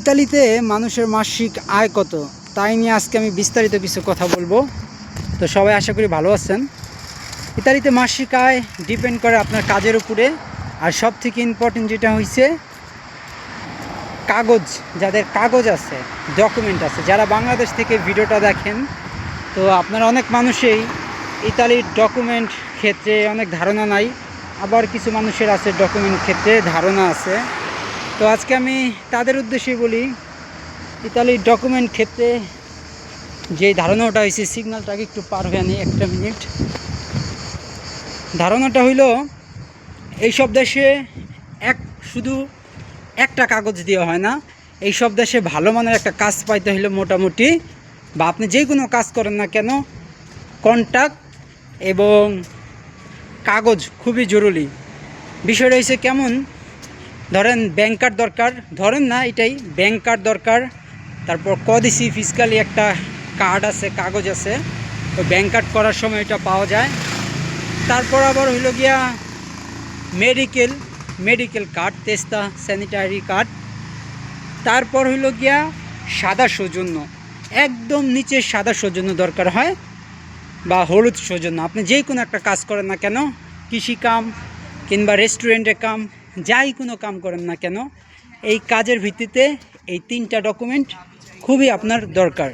ইতালিতে মানুষের মাসিক আয় কত? তাই নিয়ে আজকে আমি বিস্তারিত কিছু কথা বলব। তো সবাই আশা করি ভালো আছেন। ইতালিতে মাসিক আয় ডিপেন্ড করে আপনার কাজের উপরে। আর সব থেকে ইম্পর্টেন্ট যেটা হয়েছে কাগজ, যাদের কাগজ আছে ডকুমেন্ট আছে। যারা বাংলাদেশ থেকে ভিডিওটা দেখেন, তো আপনারা অনেক মানুষেই ইতালির ডকুমেন্ট ক্ষেত্রে অনেক ধারণা নাই। আবার কিছু মানুষের আছে ডকুমেন্ট ক্ষেত্রে ধারণা আছে। তো আজকে আমি তাদের উদ্দেশ্যে বলি, ইতালির ডকুমেন্ট ক্ষেত্রে যে ধারণাটা হয়েছে সিগন্যালটাকে একটু পার হয়ে আনি একটা মিনিট ধারণাটা হইল, এইসব দেশে এক, শুধু একটা কাগজ দেওয়া হয় না, এইসব দেশে ভালো মানের একটা কাজ পাইতে হলে মোটামুটি বা আপনি যে কোনো কাজ করেন না কেন কন্ট্যাক্ট এবং কাগজ খুবই জরুরি। বিষয়টা হয়েছে কেমন ধরেন ব্যাংক কার্ড দরকার, ধরেন না এটাই ব্যাংক কার্ড দরকার, তারপর কদিসি ফিজিক্যালি একটা কার্ড আছে, কাগজ আছে, তো ব্যাংক কার্ড করার সময় এটা পাওয়া যায়। তারপর আবার হইল গিয়া মেডিকেল মেডিকেল কার্ড তেস্তা স্যানিটারি কার্ড তারপর হইল গিয়া সাদা সৌজন্য, একদম নিচে সাদা সৌজন্য দরকার হয়, বা হলুদ সৌজন্য। আপনি যে কোনো একটা কাজ করেন না কেন, কৃষি কাম কিংবা রেস্টুরেন্টে কাম যাই কোনো কাম করেন না কেন, এই কাজের ভিত্তিতে এই তিনটা ডকুমেন্ট খুবই আপনার দরকার।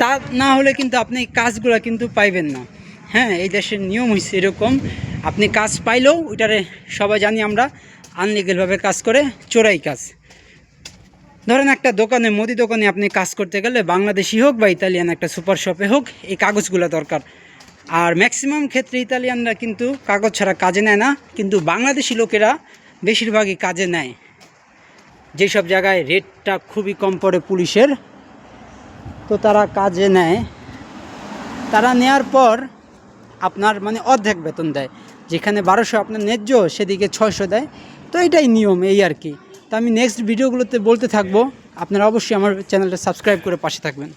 তা না হলে কিন্তু আপনি কাজগুলো কিন্তু পাইবেন না। হ্যাঁ এই দেশের নিয়ম হয়েছে এরকম, আপনি কাজ পাইলেও ওইটারে সবাই জানি আমরা আনলিগেলভাবে কাজ করে চোরাই কাজ। ধরেন একটা দোকানে, মুদি দোকানে আপনি কাজ করতে গেলে বাংলাদেশি হোক বা ইতালিয়ান একটা সুপার শপে হোক, এই কাগজগুলো দরকার। আর ম্যাক্সিমাম ক্ষেত্রে ইতালিয়ানরা কিন্তু কাগজ ছাড়া কাজে নেয় না, কিন্তু বাংলাদেশি লোকেরা বেশিরভাগই কাজে নেয়। যেসব জায়গায় রেটটা খুবই কম পড়ে পুলিশের, তো তারা কাজে নেয়। তারা নেয়ার পর আপনার মানে অর্ধেক বেতন দেয়। যেখানে বারোশো আপনার ন্যায্য, সেদিকে ছয়শো দেয়। তো এটাই নিয়ম, এই আর কি। তো আমি নেক্সট ভিডিওগুলোতে বলতে থাকব। আপনারা অবশ্যই আমার চ্যানেলটা সাবস্ক্রাইব করে পাশে থাকবেন।